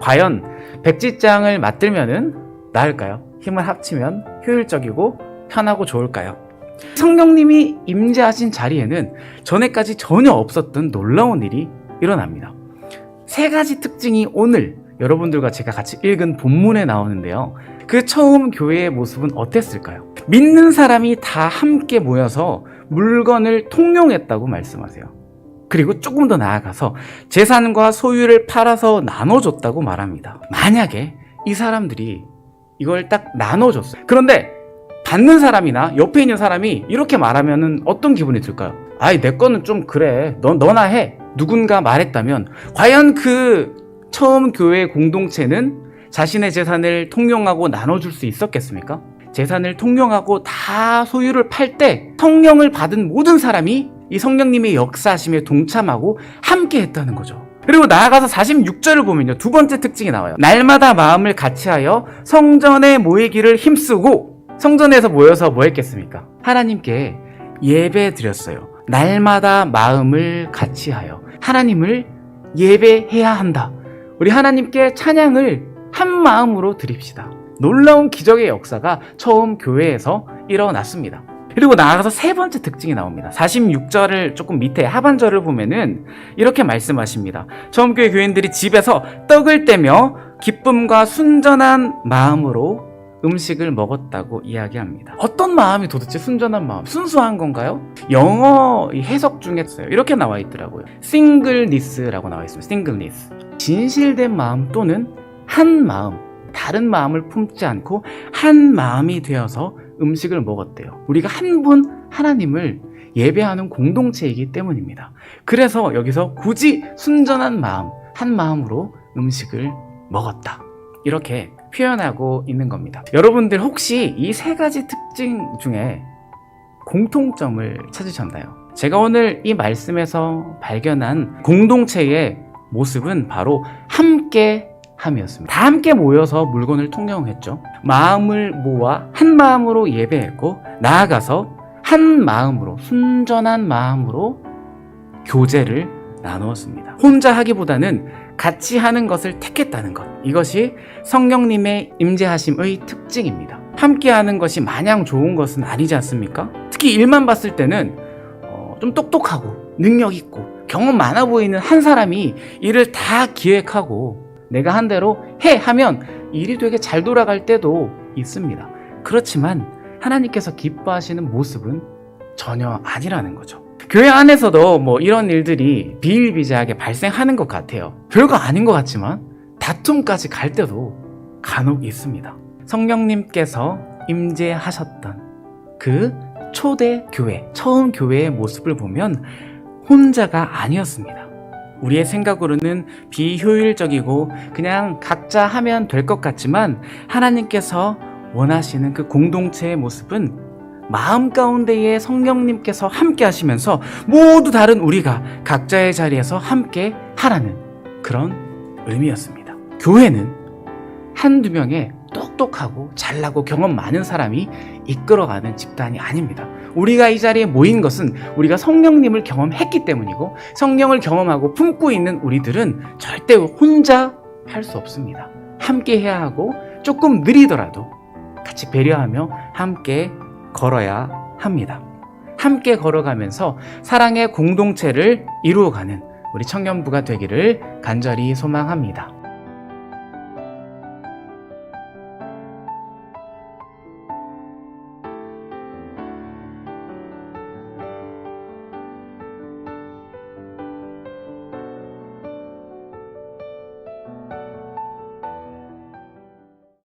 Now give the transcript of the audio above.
과연 백지장을 맞들면은 나을까요? 힘을 합치면 효율적이고 편하고 좋을까요? 성령님이 임재하신 자리에는 전에까지 전혀 없었던 놀라운 일이 일어납니다. 세 가지 특징이 오늘 여러분들과 제가 같이 읽은 본문에 나오는데요. 그 처음 교회의 모습은 어땠을까요? 믿는 사람이 다 함께 모여서 물건을 통용했다고 말씀하세요. 그리고 조금 더 나아가서 재산과 소유를 팔아서 나눠줬다고 말합니다. 만약에 이 사람들이 이걸 딱 나눠줬어요. 그런데 받는 사람이나 옆에 있는 사람이 이렇게 말하면은 어떤 기분이 들까요? 아이, 내 거는 좀 그래. 너, 너나 해. 누군가 말했다면, 과연 그 처음 교회 공동체는 자신의 재산을 통용하고 나눠줄 수 있었겠습니까? 재산을 통용하고 다 소유를 팔 때 성령을 받은 모든 사람이 이 성령님의 역사하심에 동참하고 함께 했다는 거죠. 그리고 나아가서 46절을 보면요. 두 번째 특징이 나와요. 날마다 마음을 같이하여 성전에 모이기를 힘쓰고 성전에서 모여서 뭐 했겠습니까? 하나님께 예배 드렸어요. 날마다 마음을 같이하여 하나님을 예배해야 한다. 우리 하나님께 찬양을 한 마음으로 드립시다. 놀라운 기적의 역사가 처음 교회에서 일어났습니다. 그리고 나아가서 세 번째 특징이 나옵니다. 46절을 조금 밑에 하반절을 보면은 이렇게 말씀하십니다. 처음 교회 교인들이 집에서 떡을 떼며 기쁨과 순전한 마음으로 음식을 먹었다고 이야기합니다. 어떤 마음이 도대체 순전한 마음, 순수한 건가요? 영어 이 해석 중에 있어요. 이렇게 나와 있더라고요. 싱글니스라고 나와 있습니다. 싱글니스. 진실된 마음 또는 한 마음, 다른 마음을 품지 않고 한 마음이 되어서 음식을 먹었대요. 우리가 한 분 하나님을 예배하는 공동체이기 때문입니다. 그래서 여기서 굳이 순전한 마음, 한 마음으로 음식을 먹었다. 이렇게 표현하고 있는 겁니다. 여러분들 혹시 이 세 가지 특징 중에 공통점을 찾으셨나요? 제가 오늘 이 말씀에서 발견한 공동체의 모습은 바로 함께 함이었습니다. 다 함께 모여서 물건을 통용했죠. 마음을 모아 한 마음으로 예배했고 나아가서 한 마음으로 순전한 마음으로 교제를 나누었습니다. 혼자 하기보다는 같이 하는 것을 택했다는 것. 이것이 성령님의 임재하심의 특징입니다. 함께 하는 것이 마냥 좋은 것은 아니지 않습니까? 특히 일만 봤을 때는 어, 좀 똑똑하고 능력 있고 경험 많아 보이는 한 사람이 일을 다 기획하고 내가 한 대로 해 하면 일이 되게 잘 돌아갈 때도 있습니다. 그렇지만 하나님께서 기뻐하시는 모습은 전혀 아니라는 거죠. 교회 안에서도 뭐 이런 일들이 비일비재하게 발생하는 것 같아요. 별거 아닌 것 같지만 다툼까지 갈 때도 간혹 있습니다. 성령님께서 임재하셨던 그 초대 교회, 처음 교회의 모습을 보면 혼자가 아니었습니다. 우리의 생각으로는 비효율적이고 그냥 각자 하면 될 것 같지만 하나님께서 원하시는 그 공동체의 모습은 마음 가운데에 성령님께서 함께 하시면서 모두 다른 우리가 각자의 자리에서 함께 하라는 그런 의미였습니다. 교회는 한두 명의 똑똑하고 잘나고 경험 많은 사람이 이끌어가는 집단이 아닙니다. 우리가 이 자리에 모인 것은 우리가 성령님을 경험했기 때문이고 성령을 경험하고 품고 있는 우리들은 절대 혼자 할 수 없습니다. 함께 해야 하고 조금 느리더라도 같이 배려하며 함께 걸어야 합니다. 함께 걸어가면서 사랑의 공동체를 이루어가는 우리 청년부가 되기를 간절히 소망합니다.